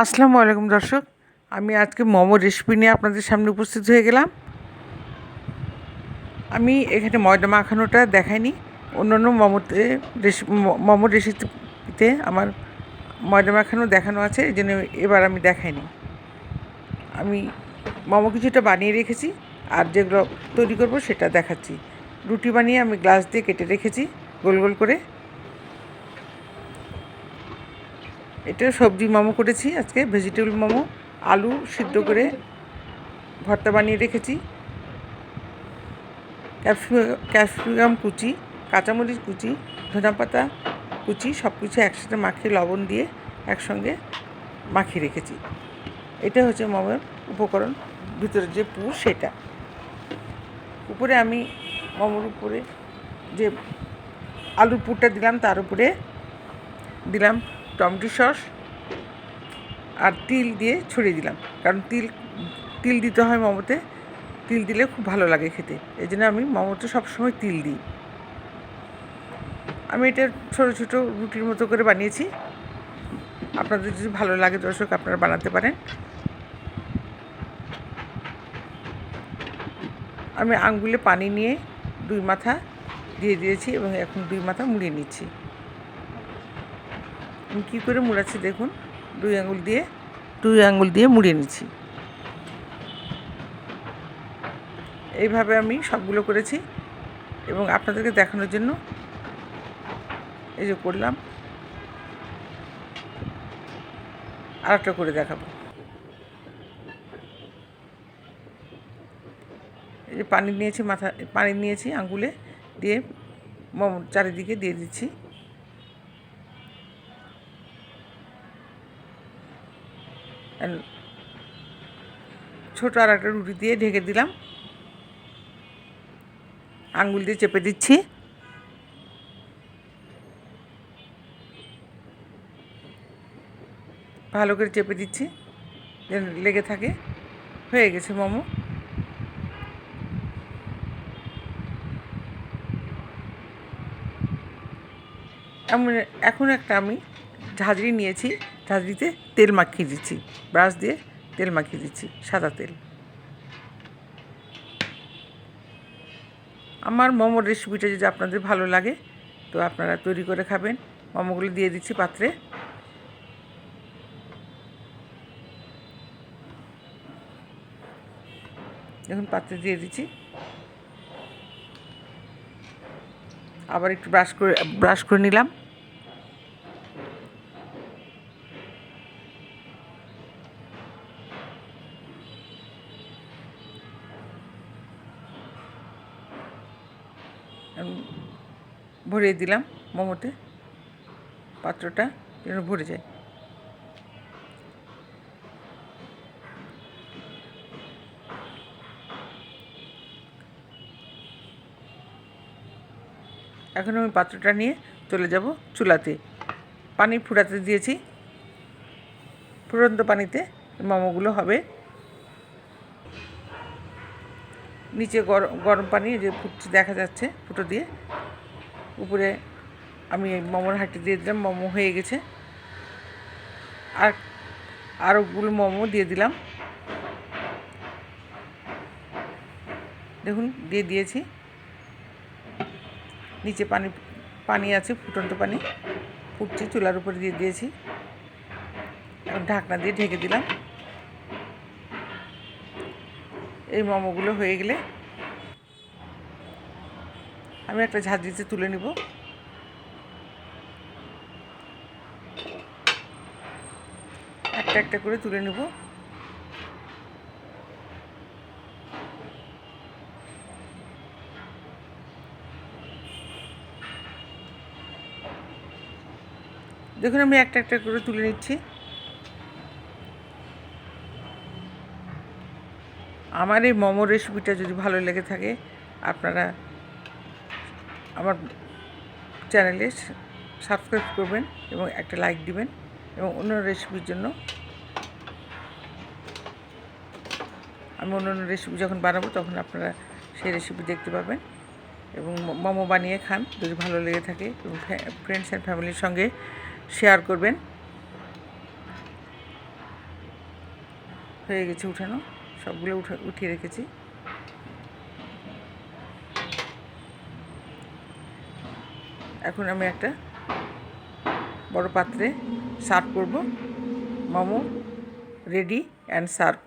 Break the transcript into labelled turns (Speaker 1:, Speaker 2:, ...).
Speaker 1: আসসালামু আলাইকুম দর্শক, আমি আজকে মোমো রেসিপি নিয়ে আপনাদের সামনে উপস্থিত হয়ে গেলাম। আমি এখানে ময়দা মাখানোটা দেখাইনি অন্য অন্য মোমোতে মোমো রেসিপিতে আমার ময়দা মাখানো দেখানো আছে, এই জন্য এবার আমি দেখাইনি। আমি মোমো কিছুটা বানিয়ে রেখেছি, আর যেগুলো তৈরি করব সেটা দেখাচ্ছি। রুটি বানিয়ে আমি গ্লাস দিয়ে কেটে রেখেছি, গোল গোল করে। এটা সবজি মোমো করেছি আজকে ভেজিটেবল মোমো, আলু সিদ্ধ করে ভর্তা বানিয়ে রেখেছি। ক্যাপসিকাম কুচি, কাঁচামরিচ কুচি ধনা পাতা কুচি সব কিছু একসাথে মাখিয়ে লবণ দিয়ে একসঙ্গে মাখিয়ে রেখেছি। এটা হচ্ছে মোমোর উপকরণ, ভিতরে যে পুর সেটা। উপরে আমি মোমোর উপরে যে আলুর পুরটা দিলাম, তার উপরে দিলাম টমেটো সস আর তিল দিয়ে ছড়িয়ে দিলাম। কারণ তিল তিল দিতে হয় মোমোতে। তিল দিলে খুব ভালো লাগে খেতে। এই জন্য আমি মোমোতে সবসময় তিল দিই। আমি এটা ছোটো ছোটো রুটির মতো করে বানিয়েছি। আপনাদের যদি ভালো লাগে দর্শক, আপনারা বানাতে পারেন। আমি আঙ্গুলে পানি নিয়ে দুই মাথা দিয়ে দিয়েছি এবং এখন দুই মাথা মুড়িয়ে নিচ্ছি। আমি কী করে মুড়াচ্ছি দেখুন? দুই আঙুল দিয়ে, দুই আঙুল দিয়ে মুড়িয়ে নিচ্ছি। এইভাবে আমি সবগুলো করেছি এবং আপনাদেরকে দেখানোর জন্য এই যে করলাম। আর একটা করে দেখাবো। এই যে পানি নিয়েছি মাথা, পানি নিয়েছি আঙ্গুলে দিয়ে চারিদিকে দিয়ে দিচ্ছি। ছোটো আর একটা রুটি দিয়ে ঢেকে দিলাম। আঙ্গুল দিয়ে চেপে দিচ্ছি। ভালো করে চেপে দিচ্ছি। যেন লেগে থাকে। হয়ে গেছে, মোমো। এমন এখন একটা আমি ঝাঁঝরি নিয়েছি। ঝাঁঝরিতে তেল মাখিয়ে দিচ্ছি। ব্রাশ দিয়ে তেল মাখিয়ে দিচ্ছি, সাদা তেল। আমার মোমোর রেসিপিটা যদি আপনাদের ভালো লাগে, তো আপনারা তৈরি করে খাবেন। মোমোগুলো দিয়ে দিচ্ছি পাত্রে। দেখুন পাত্রে দিয়ে দিচ্ছি। আবার একটু ব্রাশ করে ব্রাশ করে নিলাম। ভরিয়ে দিলাম মোমোতে। পাত্রটা যেন ভরে যায়। এখন আমি পাত্রটা নিয়ে চলে যাব চুলাতে। পানি ফুটাতে দিয়েছি। ফুটন্ত পানিতে মোমোগুলো হবে। নিচে গরম গরম পানি যে ফুটছে, দেখা যাচ্ছে ফুটো দিয়ে। উপরে আমি মোমোর হাঁটি দিয়ে দিলাম, মোমো হয়ে গেছে। আর আরোগুলো মোমো দিয়ে দিলাম। দেখুন, দিয়ে দিয়েছি। নিচে পানি পানি আছে, ফুটন্ত পানি। ফুটছে, চুলার উপরে দিয়ে দিয়েছি। ঢাকনা দিয়ে ঢেকে দিলাম। এই মোমোগুলো হয়ে গেলে আমি একটা ঝাঁঝরিতে তুলে নিব। একটা একটা করে তুলে নেব। দেখুন আমি একটা একটা করে তুলে নিচ্ছি। আমার এই মোমো রেসিপিটা যদি ভালো লেগে থাকে, আপনারা আমার চ্যানেলে সাবস্ক্রাইব করবেন এবং একটা লাইক দিবেন এবং অন্য রেসিপির জন্য আমি অন্য অন্য রেসিপি যখন বানাবো তখন আপনারা সেই রেসিপি দেখতে পাবেন এবং মোমো বানিয়ে খান যদি ভালো লেগে থাকে এবং ফ্রেন্ডস অ্যান্ড ফ্যামিলির সঙ্গে শেয়ার করবেন। হয়ে গেছে উঠানো। সবগুলো উঠে উঠিয়ে রেখেছি। এখন আমি একটা বড় পাত্রে সার্ভ করব। Momo ready and serve.